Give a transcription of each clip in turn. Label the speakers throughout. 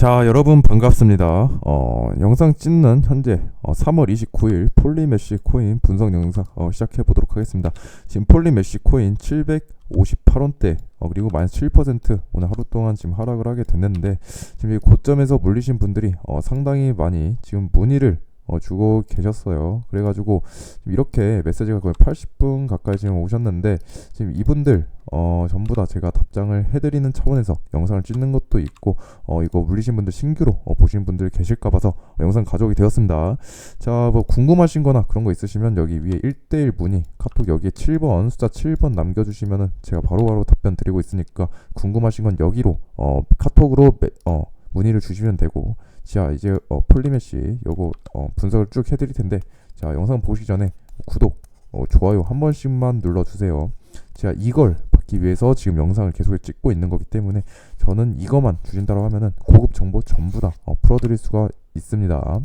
Speaker 1: 자 여러분 반갑습니다. 어, 영상 찍는 현재 어, 3월 29일 폴리메시 코인 분석 영상 어, 시작해 보도록 하겠습니다. 지금 폴리메시 코인 758원대 어, 그리고 마이너스 7% 오늘 하루 동안 지금 하락을 하게 됐는데 지금 이 고점에서 물리신 분들이 어, 상당히 많이 지금 문의를 어, 주고 계셨어요. 그래가지고 이렇게 메시지가 거의 80분 가까이 지금 오셨는데 지금 이분들 어, 전부 다 제가 답장을 해드리는 차원에서 영상을 찍는 것도 있고 어, 이거 물리신 분들 신규로 어, 보시는 분들 계실까 봐서 어, 영상 가져오게 되었습니다. 자, 뭐 궁금하신 거나 그런 거 있으시면 여기 위에 1대1 문의 카톡 여기에 7번 숫자 7번 남겨주시면은 제가 바로 바로 답변 드리고 있으니까 궁금하신 건 여기로 어, 카톡으로 매, 어, 문의를 주시면 되고 자 이제 어, 폴리메시 요거 어, 분석을 쭉 해드릴 텐데 자 영상 보시기 전에 구독 어, 좋아요 한 번씩만 눌러주세요 제가 이걸 받기 위해서 지금 영상을 계속 찍고 있는 거기 때문에 저는 이거만 주신다고 하면은 고급 정보 전부 다 어, 풀어드릴 수가 있습니다.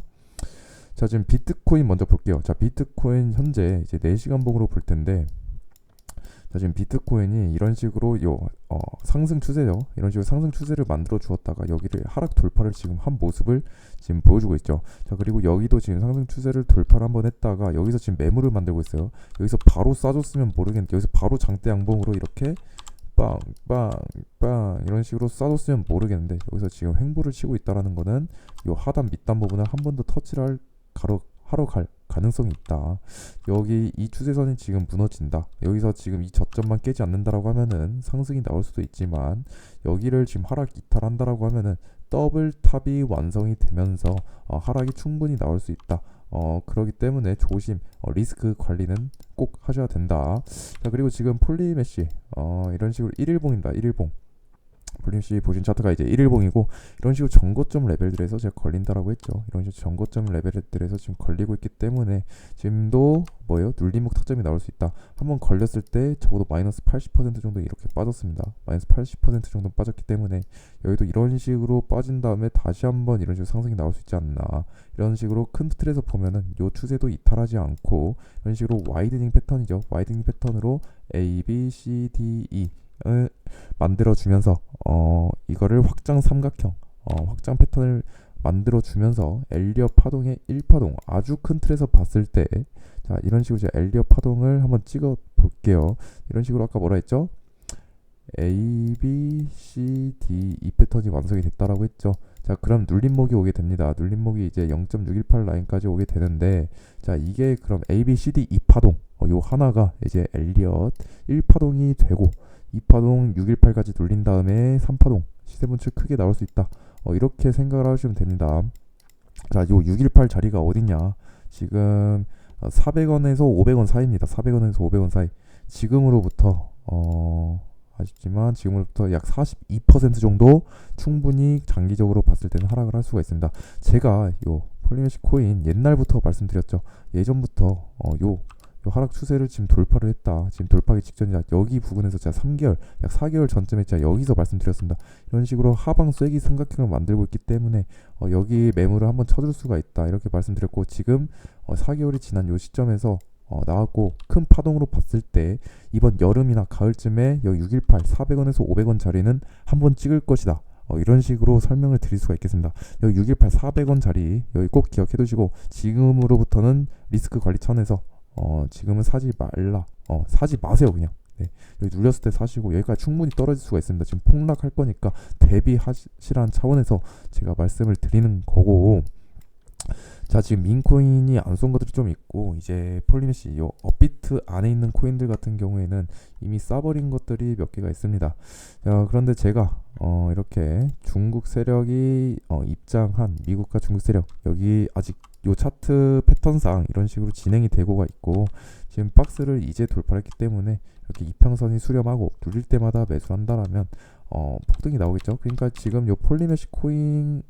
Speaker 1: 자 지금 비트코인 먼저 볼게요. 자 비트코인 현재 이제 4시간 봉으로 볼 텐데 자, 지금 비트코인이 이런 식으로 요 어, 상승 추세죠. 이런 식으로 상승 추세를 만들어 주었다가 여기를 하락 돌파를 지금 한 모습을 지금 보여주고 있죠. 자 그리고 여기도 지금 상승 추세를 돌파를 한번 했다가 여기서 지금 매물을 만들고 있어요. 여기서 바로 쏴줬으면 모르겠는데 여기서 바로 장대 양봉으로 이렇게 빵빵빵 이런 식으로 쏴줬으면 모르겠는데 여기서 지금 횡보를 치고 있다라는 거는 요 하단 밑단 부분을 한 번 더 터치를 할 가로 하러 갈 가능성이 있다. 여기 이 추세선이 지금 무너진다. 여기서 지금 이 저점만 깨지 않는다라고 하면은 상승이 나올 수도 있지만 여기를 지금 하락 이탈한다라고 하면은 더블 탑이 완성이 되면서 어, 하락이 충분히 나올 수 있다. 어, 그러기 때문에 조심, 어, 리스크 관리는 꼭 하셔야 된다. 자, 그리고 지금 폴리메시, 어, 이런 식으로 1일봉입니다. 1일봉. 볼륨씨 보신 차트가 이제 1일봉이고 이런 식으로 전고점 레벨들에서 제가 걸린다라고 했죠. 이런 식으로 전고점 레벨들에서 지금 걸리고 있기 때문에 지금도 뭐예요? 눌림목 타점이 나올 수 있다. 한번 걸렸을 때 적어도 마이너스 80% 정도 이렇게 빠졌습니다. 마이너스 80% 정도 빠졌기 때문에 여기도 이런 식으로 빠진 다음에 다시 한번 이런 식으로 상승이 나올 수 있지 않나. 이런 식으로 큰 틀에서 보면은 요 추세도 이탈하지 않고 이런 식으로 와이드닝 패턴이죠. 와이드닝 패턴으로 A, B, C, D, E 을 만들어 주면서 어 이거를 확장 삼각형 어 확장 패턴을 만들어 주면서 엘리어 파동의 1파동 아주 큰 틀에서 봤을 때 자 이런 식으로 제가 엘리어 파동을 한번 찍어 볼게요. 이런 식으로 아까 뭐라 했죠? A, B, C, D 이 패턴이 완성이 됐다라고 했죠. 자 그럼 눌림목이 오게 됩니다. 눌림목이 이제 0.618 라인까지 오게 되는데 자 이게 그럼 A, B, C, D 2파동 어, 요 하나가 이제 엘리엇 1파동이 되고 2파동 618까지 돌린 다음에 3파동 시세 분출 크게 나올 수 있다. 어, 이렇게 생각을 하시면 됩니다. 자, 요 618 자리가 어딨냐? 지금 400원에서 500원 사이입니다. 400원에서 500원 사이. 지금으로부터 어 아쉽지만 지금으로부터 약 42% 정도 충분히 장기적으로 봤을 때는 하락을 할 수가 있습니다. 제가 요 폴리메시 코인 옛날부터 말씀드렸죠. 예전부터 어, 요 하락 추세를 지금 돌파를 했다. 지금 돌파하기 직전이다. 여기 부분에서 제가 3개월, 약 4개월 전쯤에 제가 여기서 말씀드렸습니다. 이런 식으로 하방 쐐기 삼각형을 만들고 있기 때문에 어, 여기 매물을 한번 쳐줄 수가 있다. 이렇게 말씀드렸고 지금 어, 4개월이 지난 요 시점에서 어, 나왔고 큰 파동으로 봤을 때 이번 여름이나 가을쯤에 여기 618 400원에서 500원 자리는 한번 찍을 것이다. 어, 이런 식으로 설명을 드릴 수가 있겠습니다. 여기 618 400원 자리 여기 꼭 기억해 두시고 지금으로부터는 리스크 관리 차원에서 어, 지금은 사지 말라. 어, 사지 마세요, 그냥. 네. 여기 눌렸을 때 사시고 여기까지 충분히 떨어질 수가 있습니다. 지금 폭락할 거니까 대비하시라는 차원에서 제가 말씀을 드리는 거고. 자, 지금 민코인이 안 쏜 것들이 좀 있고 이제 폴리메시 요 업비트 안에 있는 코인들 같은 경우에는 이미 싸버린 것들이 몇 개가 있습니다. 자, 그런데 제가 어, 이렇게 중국 세력이 어, 입장한 미국과 중국 세력 여기 아직 요 차트 패턴상 이런 식으로 진행이 되고가 있고 지금 박스를 이제 돌파했기 때문에 이렇게 이평선이 수렴하고 누릴 때마다 매수를 한다라면 어, 폭등이 나오겠죠. 그러니까 지금 요 폴리메시 코인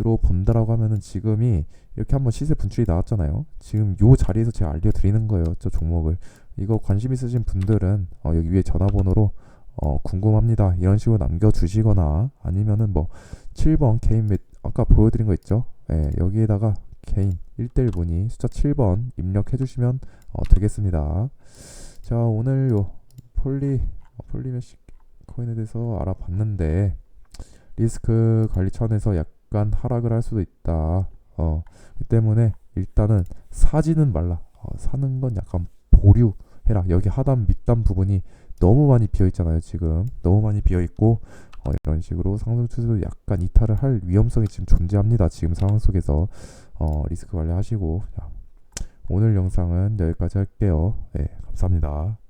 Speaker 1: 으로 본다라고 하면은 지금이 이렇게 한번 시세 분출이 나왔잖아요. 지금 요 자리에서 제가 알려드리는 거예요. 저 종목을 이거 관심 있으신 분들은 어, 여기 위에 전화번호로 어, 궁금합니다. 이런 식으로 남겨주시거나 아니면은 뭐 7번 개인 몇 아까 보여드린 거 있죠? 예, 여기에다가 개인 1대1 문의 숫자 7번 입력해 주시면 어, 되겠습니다. 자 오늘 요 폴리 어, 폴리메시 코인에 대해서 알아봤는데 리스크 관리 차원에서 약 약간 하락을 할 수도 있다. 어, 그 때문에 일단은 사지는 말라. 어, 사는 건 약간 보류해라. 여기 하단 밑단 부분이 너무 많이 비어 있잖아요. 지금 너무 많이 비어 있고 어, 이런 식으로 상승 추세도 약간 이탈을 할 위험성이 지금 존재합니다. 지금 상황 속에서 어, 리스크 관리하시고 자, 오늘 영상은 여기까지 할게요. 네, 감사합니다.